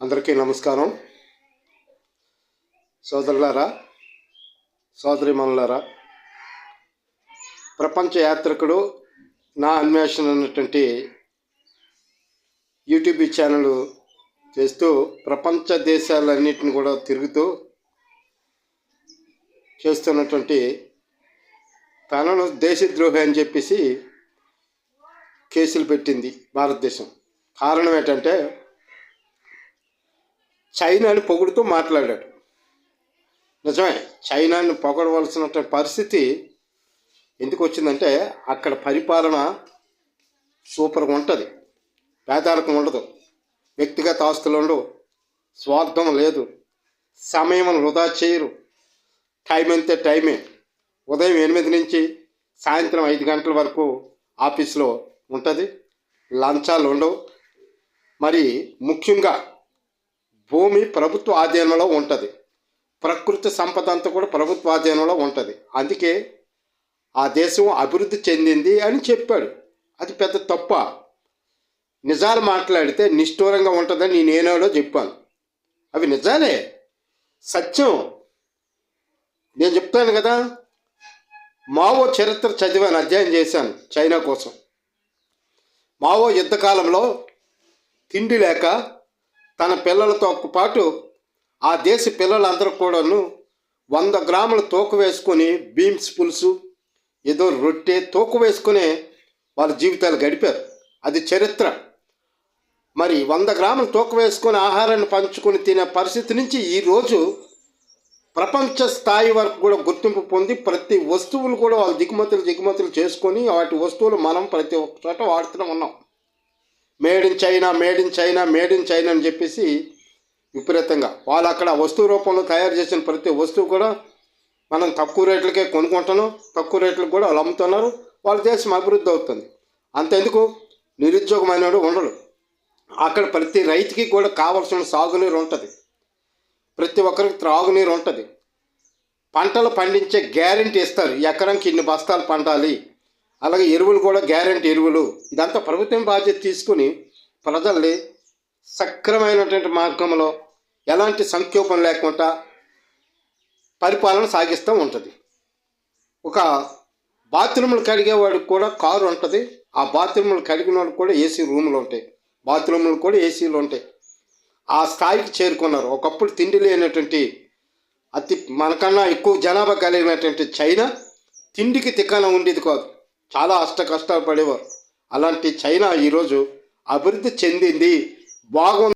అందరికీ నమస్కారం. సోదరులారా సోదరిమణులారా ప్రపంచ యాత్రికుడు నా అన్వేషణ అన్నటువంటి యూట్యూబ్ ఛానల్ చేస్తూ ప్రపంచ దేశాలన్నిటిని కూడా తిరుగుతూ చేస్తున్నటువంటి తనను దేశద్రోహి అని చెప్పేసి కేసులు పెట్టింది భారతదేశం. కారణం ఏంటంటే చైనాని పొగుడుతూ మాట్లాడాడు. నిజమే చైనాని పొగడవలసిన పరిస్థితి ఎందుకు వచ్చిందంటే అక్కడ పరిపాలన సూపర్గా ఉంటుంది. పేదరికం ఉండదు. వ్యక్తిగత ఆస్తులు ఉండవు. స్వార్థం లేదు. సమయం వృధా చేయరు. టైం అంతే టైమే. ఉదయం ఎనిమిది నుంచి సాయంత్రం ఐదు గంటల వరకు ఆఫీస్లో ఉంటుంది. లంచాలు ఉండవు. మరి ముఖ్యంగా భూమి ప్రభుత్వ ఆధీనంలో ఉంటుంది. ప్రకృతి సంపద అంతా కూడా ప్రభుత్వ ఆధీనంలో ఉంటుంది. అందుకే ఆ దేశం అభివృద్ధి చెందింది అని చెప్పాడు. అది పెద్ద తప్ప. నిజాలు మాట్లాడితే నిష్ఠూరంగా ఉంటుందని నేనేనాడో చెప్పాను. అవి నిజాలే. సత్యం. నేను చెప్తాను కదా మావో చరిత్ర చదివాను అధ్యయనం చేశాను చైనా కోసం. మావో యుద్ధకాలంలో తిండి లేక తన పిల్లలతో పాటు ఆ దేశ పిల్లలందరూ కూడాను వంద గ్రాముల తోకు వేసుకొని బీమ్స్ పులుసు ఏదో రొట్టె తోకు వేసుకునే వాళ్ళ జీవితాలు గడిపారు. అది చరిత్ర. మరి వంద గ్రాములు తోక వేసుకొని ఆహారాన్ని పంచుకొని తినే పరిస్థితి నుంచి ఈరోజు ప్రపంచ స్థాయి వరకు కూడా గుర్తింపు పొంది ప్రతి వస్తువులు కూడా వాళ్ళు దిగుమతులు దిగుమతులు చేసుకొని వాటి వస్తువులు మనం ప్రతి ఒక్క చోట వాడుతూనే ఉన్నాం. Made in China made in China made in China అని చెప్పేసి విపరీతంగా. వాళ్ళు అక్కడ వస్తువు రూపంలో తయారు చేసిన ప్రతి వస్తువు కూడా మనం తక్కువ రేట్లకే కొనుక్కుంటున్నాం తక్కువ రేట్లకు కూడా వాళ్ళు అమ్ముతున్నారు వాళ్ళ దేశం అభివృద్ధి అవుతుంది. అంతెందుకు? నిరుద్యోగమైనడు ఉండడు. అక్కడ ప్రతి రైతుకి కూడా కావలసిన సాగునీరు ఉంటుంది. ప్రతి ఒక్కరికి త్రాగునీరు ఉంటుంది. పంటలు పండించే గ్యారెంటీ ఇస్తారు. ఎకరానికి ఇన్ని బస్తాలు పండాలి. అలాగే ఎరువులు కూడా గ్యారెంటీ ఎరువులు. ఇదంతా ప్రభుత్వం బాధ్యత తీసుకుని ప్రజల్ని సక్రమైనటువంటి మార్గంలో ఎలాంటి సంక్షోభం లేకుండా పరిపాలన సాగిస్తూ ఉంటుంది. ఒక బాత్రూములు కడిగేవాడికి కూడా కారు ఉంటుంది. ఆ బాత్రూములు కడిగిన వాళ్ళకి కూడా ఏసీ రూములు ఉంటాయి. బాత్రూములు కూడా ఏసీలు ఉంటాయి. ఆ స్థాయికి చేరుకున్నారు. ఒకప్పుడు తిండి లేనటువంటి అతి మనకన్నా ఎక్కువ జనాభా కలిగినటువంటి చైనా తిండికి తిక్కన ఉండేది కాదు. చాలా అష్ట కష్టాలు పడేవారు. అలాంటి చైనా ఈరోజు అభివృద్ధి చెందింది. బాగుంది.